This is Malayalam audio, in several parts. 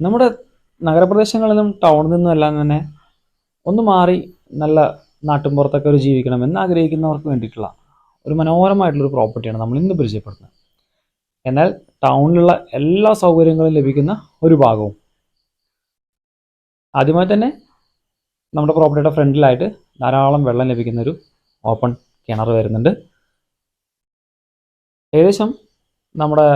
നമ്മുടെ നഗരപ്രദേശങ്ങളിൽ നിന്നും ടൗണിൽ നിന്നും എല്ലാം തന്നെ ഒന്ന് മാറി നല്ല നാട്ടിൻപുറത്തൊക്കെ ഒരു ജീവിക്കണം എന്ന് ആഗ്രഹിക്കുന്നവർക്ക് വേണ്ടിയിട്ടുള്ള ഒരു മനോഹരമായിട്ടുള്ളൊരു പ്രോപ്പർട്ടിയാണ് നമ്മൾ ഇന്ന് പരിചയപ്പെടുന്നത് എന്നാൽ ടൗണിലുള്ള എല്ലാ സൗകര്യങ്ങളും ലഭിക്കുന്ന ഒരു ഭാഗവും. ആദ്യമായി തന്നെ നമ്മുടെ പ്രോപ്പർട്ടിയുടെ ഫ്രണ്ടിലായിട്ട് ധാരാളം വെള്ളം ലഭിക്കുന്ന ഒരു ഓപ്പൺ കിണർ വരുന്നുണ്ട്. ഏകദേശം നമ്മുടെ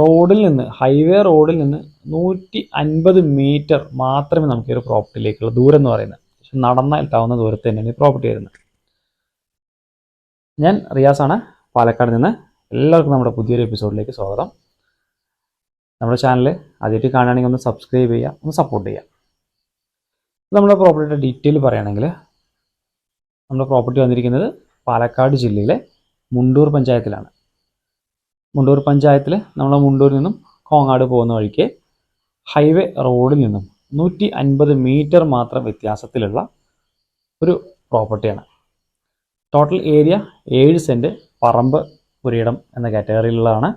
റോഡിൽ നിന്ന് ഹൈവേ റോഡിൽ നിന്ന് നൂറ്റി അൻപത് മീറ്റർ മാത്രമേ നമുക്ക് ഈ ഒരു പ്രോപ്പർട്ടിയിലേക്കുള്ള ദൂരം എന്ന് പറയുന്നത്. പക്ഷെ നടന്നാൽ എത്താവുന്ന ദൂരത്ത് തന്നെയാണ് ഈ പ്രോപ്പർട്ടി വരുന്നത്. ഞാൻ റിയാസാണ് പാലക്കാട് നിന്ന്. എല്ലാവർക്കും നമ്മുടെ പുതിയൊരു എപ്പിസോഡിലേക്ക് സ്വാഗതം. നമ്മുടെ ചാനൽ ആദ്യമായിട്ട് കാണുകയാണെങ്കിൽ ഒന്ന് സബ്സ്ക്രൈബ് ചെയ്യുക ഒന്ന് സപ്പോർട്ട് ചെയ്യുക. നമ്മുടെ പ്രോപ്പർട്ടിയുടെ ഡീറ്റെയിൽ പറയുകയാണെങ്കിൽ നമ്മുടെ പ്രോപ്പർട്ടി വന്നിരിക്കുന്നത് പാലക്കാട് ജില്ലയിലെ മുണ്ടൂർ പഞ്ചായത്തിലാണ്. മുണ്ടൂർ പഞ്ചായത്തിൽ നമ്മൾ മുണ്ടൂരിൽ നിന്നും കോങ്ങാട് പോകുന്ന വഴിക്ക് ഹൈവേ റോഡിൽ നിന്നും നൂറ്റി അൻപത് മീറ്റർ മാത്രം വ്യത്യാസത്തിലുള്ള ഒരു പ്രോപ്പർട്ടിയാണ്. ടോട്ടൽ ഏരിയ ഏഴ് സെന്റ് പറമ്പ് പുരയിടം എന്ന കാറ്റഗറിയിലുള്ളതാണ്.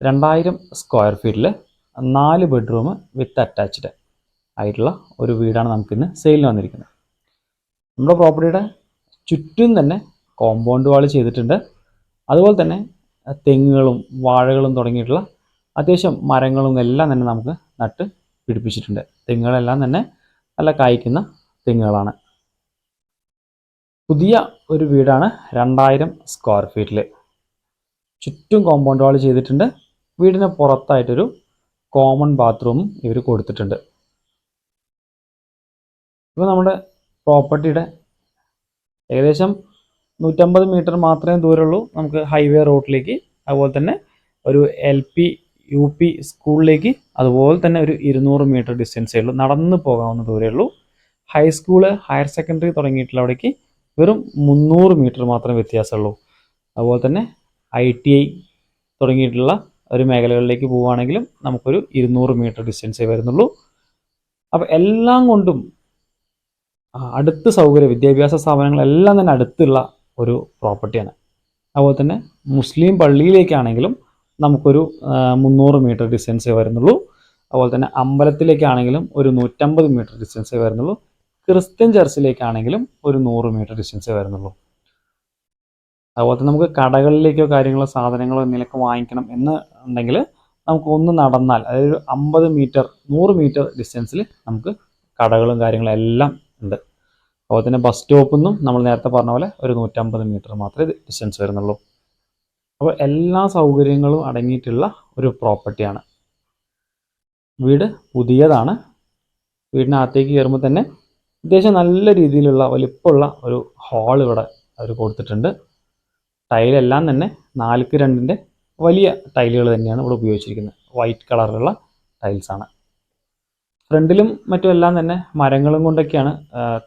രണ്ടായിരം സ്ക്വയർ ഫീറ്റിൽ നാല് ബെഡ്റൂം വിത്ത് അറ്റാച്ച്ഡ് ആയിട്ടുള്ള ഒരു വീടാണ് നമുക്കിന്ന് സെയിലിന് വന്നിരിക്കുന്നത്. നമ്മുടെ പ്രോപ്പർട്ടിയുടെ ചുറ്റും തന്നെ കോമ്പൗണ്ട് വാൾ ചെയ്തിട്ടുണ്ട്. അതുപോലെ തന്നെ തെങ്ങുകളും വാഴകളും തുടങ്ങിയിട്ടുള്ള അത്യാവശ്യം മരങ്ങളും എല്ലാം തന്നെ നമുക്ക് നട്ട് പിടിപ്പിച്ചിട്ടുണ്ട്. തെങ്ങുകളെല്ലാം തന്നെ നല്ല കായ്ക്കുന്ന തെങ്ങുകളാണ്. പുതിയ ഒരു വീടാണ് രണ്ടായിരം സ്ക്വയർ ഫീറ്റിൽ ചുറ്റും കോമ്പൗണ്ട് വാൾ ചെയ്തിട്ടുണ്ട്. വീടിന് പുറത്തായിട്ടൊരു കോമൺ ബാത്റൂമും ഇവർ കൊടുത്തിട്ടുണ്ട്. ഇപ്പോൾ നമ്മുടെ പ്രോപ്പർട്ടിയുടെ ഏകദേശം നൂറ്റമ്പത് മീറ്റർ മാത്രമേ ദൂരമുള്ളൂ. നമുക്ക് ഹൈവേ റോഡിലേക്ക് അതുപോലെ തന്നെ ഒരു എൽ പി യു പി സ്കൂളിലേക്ക് അതുപോലെ തന്നെ ഒരു ഇരുന്നൂറ് മീറ്റർ ഡിസ്റ്റൻസേ ഉള്ളൂ. നടന്ന് പോകാവുന്ന ദൂരമേ ഉള്ളൂ. ഹൈസ്കൂൾ ഹയർ സെക്കൻഡറി തുടങ്ങിയിട്ടുള്ള അവിടേക്ക് വെറും മുന്നൂറ് മീറ്റർ മാത്രമേ വ്യത്യാസമുള്ളൂ. അതുപോലെ തന്നെ ഐ ടി ഐ തുടങ്ങിയിട്ടുള്ള ഒരു മേഖലകളിലേക്ക് പോവുകയാണെങ്കിലും നമുക്കൊരു ഇരുന്നൂറ് മീറ്റർ ഡിസ്റ്റൻസേ വരുന്നുള്ളൂ. അപ്പോൾ എല്ലാം കൊണ്ടും അടുത്ത് സൗകര്യ വിദ്യാഭ്യാസ സ്ഥാപനങ്ങളെല്ലാം തന്നെ അടുത്തുള്ള ഒരു പ്രോപ്പർട്ടിയാണ് അതുപോലെ തന്നെ മുസ്ലിം പള്ളിയിലേക്കാണെങ്കിലും നമുക്കൊരു മുന്നൂറ് മീറ്റർ ഡിസ്റ്റൻസേ വരുന്നുള്ളൂ. അതുപോലെ തന്നെ അമ്പലത്തിലേക്കാണെങ്കിലും ഒരു നൂറ്റമ്പത് മീറ്റർ ഡിസ്റ്റൻസേ വരുന്നുള്ളൂ. ക്രിസ്ത്യൻ ചർച്ചിലേക്കാണെങ്കിലും ഒരു നൂറ് മീറ്റർ ഡിസ്റ്റൻസേ വരുന്നുള്ളൂ. അതുപോലെ തന്നെ നമുക്ക് കടകളിലേക്കോ കാര്യങ്ങളോ സാധനങ്ങളോ എന്തെങ്കിലുമൊക്കെ വാങ്ങിക്കണം എന്ന് ഉണ്ടെങ്കിൽ നമുക്ക് ഒന്ന് നടന്നാൽ അതായത് ഒരു അമ്പത് മീറ്റർ നൂറ് മീറ്റർ ഡിസ്റ്റൻസിൽ നമുക്ക് കടകളും കാര്യങ്ങളും എല്ലാം അതുപോലെ തന്നെ ബസ് സ്റ്റോപ്പിൽ നിന്നും നമ്മൾ നേരത്തെ പറഞ്ഞ പോലെ ഒരു നൂറ്റമ്പത് മീറ്റർ മാത്രമേ ഡിസ്റ്റൻസ് വരുന്നുള്ളൂ. അപ്പോൾ എല്ലാ സൗകര്യങ്ങളും അടങ്ങിയിട്ടുള്ള ഒരു പ്രോപ്പർട്ടിയാണ് വീട് പുതിയതാണ്. വീടിനകത്തേക്ക് കയറുമ്പോൾ തന്നെ അത്യാവശ്യം നല്ല രീതിയിലുള്ള വലിപ്പമുള്ള ഒരു ഹാൾ ഇവിടെ അവർ കൊടുത്തിട്ടുണ്ട്. ടൈലെല്ലാം തന്നെ നാലുക്ക് രണ്ടിന്റെ വലിയ ടൈലുകൾ തന്നെയാണ് ഇവിടെ ഉപയോഗിച്ചിരിക്കുന്നത്. വൈറ്റ് കളറിലുള്ള ടൈൽസാണ് ഫ്രണ്ടിലും മറ്റും എല്ലാം തന്നെ മരങ്ങളും കൊണ്ടൊക്കെയാണ്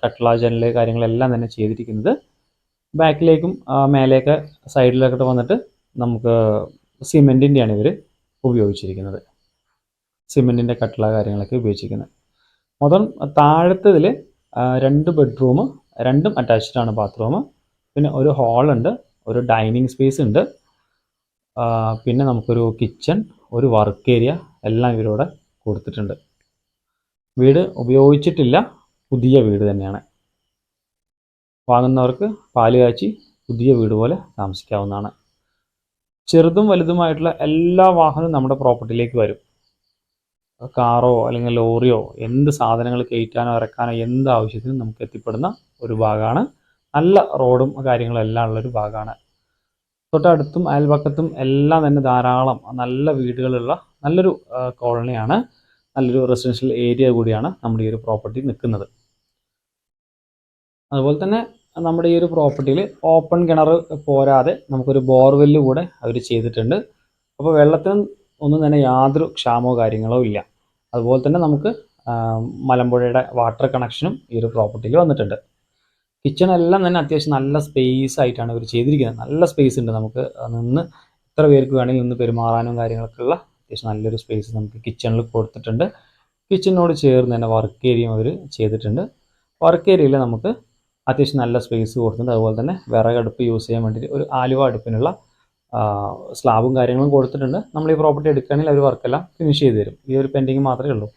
കട്ട്ള ജനൽ കാര്യങ്ങളെല്ലാം തന്നെ ചെയ്തിരിക്കുന്നത്. ബാക്കിലേക്കും മേലെയൊക്കെ സൈഡിലൊക്കെ വന്നിട്ട് നമുക്ക് സിമെന്റിന്റെയാണ് ഇവർ ഉപയോഗിച്ചിരിക്കുന്നത്. സിമെന്റിന്റെ കട്ട്ള കാര്യങ്ങളൊക്കെ ഉപയോഗിച്ചിരിക്കുന്നത്. മൊത്തം താഴത്തതിൽ രണ്ട് ബെഡ്റൂം രണ്ടും അറ്റാച്ച്ഡ് ആണ് ബാത്റൂം പിന്നെ ഒരു ഹാളുണ്ട് ഒരു ഡൈനിങ് സ്പേസ് ഉണ്ട്. പിന്നെ നമുക്കൊരു കിച്ചൺ ഒരു വർക്ക് ഏരിയ എല്ലാം ഇവരോടെ കൊടുത്തിട്ടുണ്ട്. വീട് ഉപയോഗിച്ചിട്ടില്ല. പുതിയ വീട് തന്നെയാണ്. വാങ്ങുന്നവർക്ക് പാൽ കാച്ചി പുതിയ വീട് പോലെ താമസിക്കാവുന്നതാണ്. ചെറുതും വലുതുമായിട്ടുള്ള എല്ലാ വാഹനവും നമ്മുടെ പ്രോപ്പർട്ടിയിലേക്ക് വരും. കാറോ അല്ലെങ്കിൽ ലോറിയോ എന്ത് സാധനങ്ങൾ കയറ്റാനോ ഇറക്കാനോ എന്ത് ആവശ്യത്തിനും നമുക്ക് എത്തിപ്പെടുന്ന ഒരു ഭാഗമാണ്. നല്ല റോഡും കാര്യങ്ങളും എല്ലാം ഉള്ളൊരു ഭാഗമാണ്. തൊട്ടടുത്തും അയൽപക്കത്തും എല്ലാം തന്നെ ധാരാളം നല്ല വീടുകളുള്ള നല്ലൊരു കോളനിയാണ്. നല്ലൊരു റെസിഡൻഷ്യൽ ഏരിയ കൂടിയാണ് നമ്മുടെ ഈ ഒരു പ്രോപ്പർട്ടി നിൽക്കുന്നത്. അതുപോലെ തന്നെ നമ്മുടെ ഈ ഒരു പ്രോപ്പർട്ടിയിൽ ഓപ്പൺ കിണർ പോരാതെ നമുക്കൊരു ബോർവെല്ല് കൂടെ അവർ ചെയ്തിട്ടുണ്ട്. അപ്പോൾ വെള്ളത്തിന് ഒന്നും തന്നെ യാതൊരു ക്ഷാമമോ കാര്യങ്ങളോ ഇല്ല. അതുപോലെ തന്നെ നമുക്ക് മലമ്പുഴയുടെ വാട്ടർ കണക്ഷനും ഈ ഒരു പ്രോപ്പർട്ടിയിൽ വന്നിട്ടുണ്ട്. കിച്ചൺ എല്ലാം തന്നെ അത്യാവശ്യം നല്ല സ്പേസ് ആയിട്ടാണ് ഇവർ ചെയ്തിരിക്കുന്നത്. നല്ല സ്പേസ് ഉണ്ട് നമുക്ക് നിന്ന് എത്ര പേർക്ക് വേണമെങ്കിൽ നിന്ന് പെരുമാറാനും കാര്യങ്ങളൊക്കെ ഉള്ള അത്യാവശ്യം നല്ലൊരു സ്പേസ് നമുക്ക് കിച്ചണിൽ കൊടുത്തിട്ടുണ്ട്. കിച്ചണിനോട് ചേർന്ന് തന്നെ വർക്ക് ഏരിയയും അവർ ചെയ്തിട്ടുണ്ട്. വർക്ക് ഏരിയയിൽ നമുക്ക് അത്യാവശ്യം നല്ല സ്പേസ് കൊടുത്തിട്ടുണ്ട്. അതുപോലെ തന്നെ വിറകടുപ്പ് യൂസ് ചെയ്യാൻ വേണ്ടിയിട്ട് ഒരു ആലുവ അടുപ്പിനുള്ള സ്ലാബും കാര്യങ്ങളും കൊടുത്തിട്ടുണ്ട്. നമ്മൾ ഈ പ്രോപ്പർട്ടി എടുക്കുകയാണെങ്കിൽ അവർ വർക്കെല്ലാം ഫിനിഷ് ചെയ്ത് തരും. ഈ ഒരു പെൻഡിങ് മാത്രമേ ഉള്ളൂ.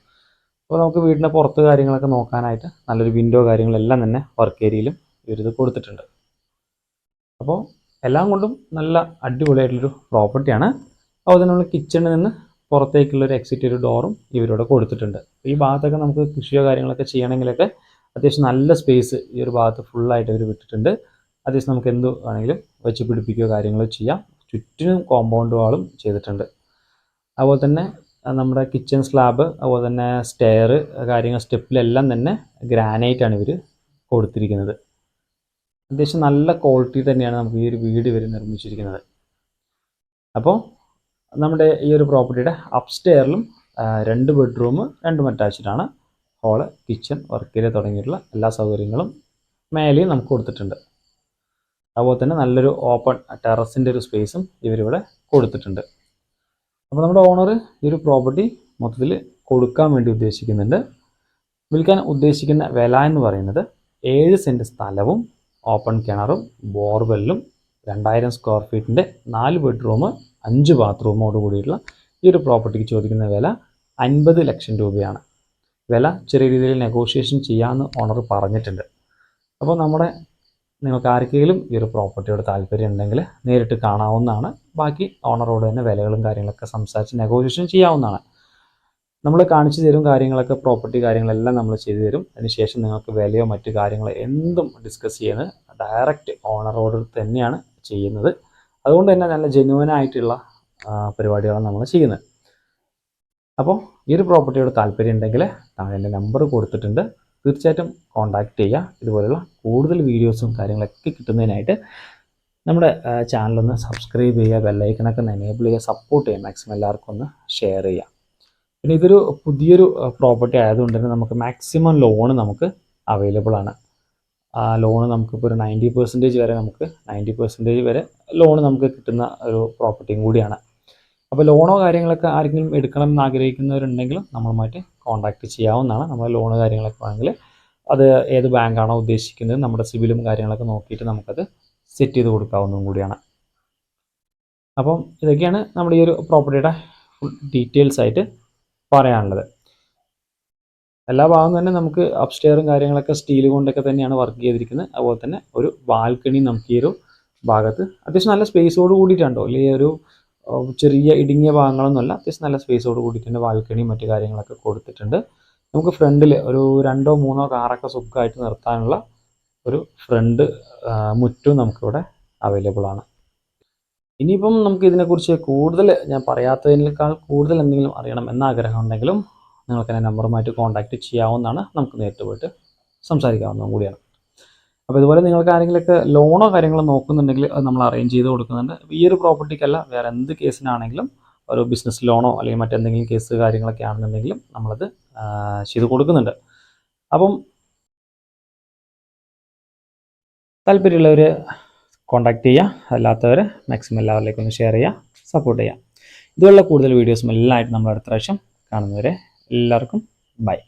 അപ്പോൾ നമുക്ക് വീടിന്റെ പുറത്ത് കാര്യങ്ങളൊക്കെ നോക്കാനായിട്ട് നല്ലൊരു വിൻഡോ കാര്യങ്ങളെല്ലാം തന്നെ വർക്ക് ഏരിയയിലും ഇവരിത് കൊടുത്തിട്ടുണ്ട്. അപ്പോൾ എല്ലാം കൊണ്ടും നല്ല അടിപൊളിയായിട്ടുള്ളൊരു പ്രോപ്പർട്ടിയാണ് അതുപോലെ നമ്മൾ കിച്ചണിൽ നിന്ന് പുറത്തേക്കുള്ള ഒരു എക്സിറ്റ് ഒരു ഡോറും ഇവരോട് കൊടുത്തിട്ടുണ്ട്. ഈ ഭാഗത്തൊക്കെ നമുക്ക് കൃഷിയോ കാര്യങ്ങളൊക്കെ ചെയ്യണമെങ്കിലൊക്കെ അത്യാവശ്യം നല്ല സ്പേസ് ഈ ഒരു ഭാഗത്ത് ഫുള്ളായിട്ട് അവർ വിട്ടിട്ടുണ്ട്. അത്യാവശ്യം നമുക്ക് എന്ത് വേണമെങ്കിലും വെച്ച് പിടിപ്പിക്കുകയോ കാര്യങ്ങളോ ചെയ്യാം. ചുറ്റിനും കോമ്പൗണ്ട് വാളും ചെയ്തിട്ടുണ്ട്. അതുപോലെ തന്നെ നമ്മുടെ കിച്ചൺ സ്ലാബ് അതുപോലെ തന്നെ സ്റ്റെയർ കാര്യങ്ങൾ സ്റ്റെപ്പിലെല്ലാം തന്നെ ഗ്രാനൈറ്റ് ആണ് ഇവർ കൊടുത്തിരിക്കുന്നത്. അത്യാവശ്യം നല്ല ക്വാളിറ്റി തന്നെയാണ് നമുക്ക് ഈ ഒരു വീട് ഇവർ നിർമ്മിച്ചിരിക്കുന്നത്. അപ്പോൾ നമ്മുടെ ഈ ഒരു പ്രോപ്പർട്ടിയുടെ അപ്സ്റ്റെയറിലും രണ്ട് ബെഡ്റൂം രണ്ടും അറ്റാച്ച്ഡ് ആണ്. ഹോൾ കിച്ചൺ വർക്ക് ഏരിയ തുടങ്ങിയിട്ടുള്ള എല്ലാ സൗകര്യങ്ങളും മേലെയും നമുക്ക് കൊടുത്തിട്ടുണ്ട്. അതുപോലെ തന്നെ നല്ലൊരു ഓപ്പൺ ടെറസിന്റെ ഒരു സ്പേസും ഇവരിവിടെ കൊടുത്തിട്ടുണ്ട്. അപ്പോൾ നമ്മുടെ ഓണർ ഈ ഒരു പ്രോപ്പർട്ടി മൊത്തത്തിൽ കൊടുക്കാൻ വേണ്ടി ഉദ്ദേശിക്കുന്നുണ്ട്. വിൽക്കാൻ ഉദ്ദേശിക്കുന്ന വില എന്ന് പറയുന്നത് ഏഴ് സെന്റ് സ്ഥലവും ഓപ്പൺ കിണറും ബോർവെല്ലും രണ്ടായിരം സ്ക്വയർ ഫീറ്റിന്റെ നാല് ബെഡ്റൂം അഞ്ച് ബാത്റൂമോട് കൂടിയിട്ടുള്ള ഈ ഒരു പ്രോപ്പർട്ടിക്ക് ചോദിക്കുന്ന വില അൻപത് ലക്ഷം രൂപയാണ്. വില ചെറിയ രീതിയിൽ നെഗോഷിയേഷൻ ചെയ്യാമെന്ന് ഓണർ പറഞ്ഞിട്ടുണ്ട്. അപ്പോൾ നമ്മുടെ നിങ്ങൾക്ക് ആർക്കെങ്കിലും ഈ ഒരു പ്രോപ്പർട്ടിയോട് താല്പര്യം ഉണ്ടെങ്കിൽ നേരിട്ട് കാണാവുന്നതാണ്. ബാക്കി ഓണറോട് തന്നെ വിലകളും കാര്യങ്ങളൊക്കെ സംസാരിച്ച് നെഗോഷിയേഷൻ ചെയ്യാവുന്നതാണ്. നമ്മൾ കാണിച്ചു തരും കാര്യങ്ങളൊക്കെ പ്രോപ്പർട്ടി കാര്യങ്ങളെല്ലാം നമ്മൾ ചെയ്തു തരും. അതിനുശേഷം നിങ്ങൾക്ക് വിലയോ മറ്റു കാര്യങ്ങളോ എന്തും ഡിസ്കസ് ചെയ്യുന്നത് ഡയറക്റ്റ് ഓണറോട് തന്നെയാണ് ചെയ്യുന്നത്. അതുകൊണ്ട് തന്നെ നല്ല ജെന്യുവൻ ആയിട്ടുള്ള പരിപാടികളാണ് നമ്മൾ ചെയ്യുന്നത്. അപ്പോൾ ഈ ഒരു പ്രോപ്പർട്ടിയോട് താല്പര്യം ഉണ്ടെങ്കിൽ താഴെ എന്റെ നമ്പർ കൊടുത്തിട്ടുണ്ട്. തീർച്ചയായിട്ടും കോൺടാക്റ്റ് ചെയ്യുക. ഇതുപോലുള്ള കൂടുതൽ വീഡിയോസും കാര്യങ്ങളൊക്കെ കിട്ടുന്നതിനായിട്ട് നമ്മുടെ ചാനലൊന്ന് സബ്സ്ക്രൈബ് ചെയ്യുക ബെല്ലൈക്കണൊക്കെ ഒന്ന് എനേബിൾ ചെയ്യുക സപ്പോർട്ട് ചെയ്യുക മാക്സിമം എല്ലാവർക്കും ഒന്ന് ഷെയർ ചെയ്യുക. പിന്നെ ഇതൊരു പുതിയൊരു പ്രോപ്പർട്ടി ആയതുകൊണ്ട് തന്നെ നമുക്ക് മാക്സിമം ലോൺ നമുക്ക് അവൈലബിൾ ആണ്. ആ ലോൺ നമുക്കിപ്പോൾ ഒരു നയന്റി പെർസെന്റേജ് വരെ നമുക്ക് നയന്റി പെർസെന്റേജ് വരെ ലോൺ നമുക്ക് കിട്ടുന്ന ഒരു പ്രോപ്പർട്ടിയും കൂടിയാണ്. അപ്പോൾ ലോണോ കാര്യങ്ങളൊക്കെ ആരെങ്കിലും എടുക്കണം എന്ന് ആഗ്രഹിക്കുന്നവരുണ്ടെങ്കിൽ നമ്മളുമായിട്ട് കോൺടാക്റ്റ് ചെയ്യാവുന്നതാണ്. നമ്മൾ ലോണ് കാര്യങ്ങളൊക്കെ ആണെങ്കിൽ അത് ഏത് ബാങ്കാണോ ഉദ്ദേശിക്കുന്നത് നമ്മുടെ സിബിലും കാര്യങ്ങളൊക്കെ നോക്കിയിട്ട് നമുക്കത് സെറ്റ് ചെയ്ത് കൊടുക്കാവുന്നതും കൂടിയാണ്. അപ്പം ഇതൊക്കെയാണ് നമ്മുടെ ഈ ഒരു പ്രോപ്പർട്ടിയുടെ ഫുൾ ഡീറ്റെയിൽസ് ആയിട്ട് പറയാനുള്ളത്. എല്ലാ ഭാഗം തന്നെ നമുക്ക് അപ്സ്റ്റെയറും കാര്യങ്ങളൊക്കെ സ്റ്റീൽ കൊണ്ടൊക്കെ തന്നെയാണ് വർക്ക് ചെയ്തിരിക്കുന്നത്. അതുപോലെ തന്നെ ഒരു ബാൽക്കണി നമുക്ക് ഈ ഒരു ഭാഗത്ത് അത്യാവശ്യം നല്ല സ്പേസോട് കൂടിയിട്ടുണ്ടോ? അല്ലെങ്കിൽ ഒരു ചെറിയ ഇടുങ്ങിയ ഭാഗങ്ങളൊന്നുമല്ല അത്യാവശ്യം നല്ല സ്പേസോട് കൂടിയിട്ടുണ്ട് ബാൽക്കണി മറ്റു കാര്യങ്ങളൊക്കെ കൊടുത്തിട്ടുണ്ട്. നമുക്ക് ഫ്രണ്ടിൽ ഒരു രണ്ടോ മൂന്നോ കാറൊക്കെ സുഖമായിട്ട് നിർത്താനുള്ള ഒരു ഫ്രണ്ട് മുറ്റും നമുക്കിവിടെ അവൈലബിൾ ആണ്. ഇനിയിപ്പം നമുക്ക് ഇതിനെക്കുറിച്ച് കൂടുതൽ ഞാൻ പറയാത്തതിനേക്കാൾ കൂടുതൽ എന്തെങ്കിലും അറിയണം എന്ന ആഗ്രഹം ഉണ്ടെങ്കിലും നിങ്ങൾക്ക് എന്നെ നമ്പറുമായിട്ട് കോൺടാക്റ്റ് ചെയ്യാവുന്നതാണ് നമുക്ക് നേരിട്ട് പോയിട്ട് സംസാരിക്കാവുന്നതും കൂടിയാണ്. അപ്പോൾ ഇതുപോലെ നിങ്ങൾക്ക് ആരെങ്കിലുമൊക്കെ ലോണോ കാര്യങ്ങളോ നോക്കുന്നുണ്ടെങ്കിൽ അത് നമ്മൾ അറേഞ്ച് ചെയ്ത് കൊടുക്കുന്നുണ്ട്. ഈ ഒരു പ്രോപ്പർട്ടിക്കല്ല വേറെ എന്ത് കേസിനാണെങ്കിലും ഒരു ബിസിനസ് ലോണോ അല്ലെങ്കിൽ മറ്റെന്തെങ്കിലും കേസ് കാര്യങ്ങളൊക്കെ ആണെന്നുണ്ടെങ്കിലും നമ്മളത് ചെയ്ത് കൊടുക്കുന്നുണ്ട്. അപ്പം താല്പര്യമുള്ളവർ കോൺടാക്ട് ചെയ്യുക അല്ലാത്തവർ മാക്സിമം എല്ലാവരിലേക്കും ഒന്ന് ഷെയർ ചെയ്യുക സപ്പോർട്ട് ചെയ്യുക ഇതുപോലുള്ള കൂടുതൽ വീഡിയോസും എല്ലാമായിട്ട് നമ്മൾ അടുത്ത പ്രാവശ്യം കാണുന്നവരെ എല്ലാവർക്കും ബൈ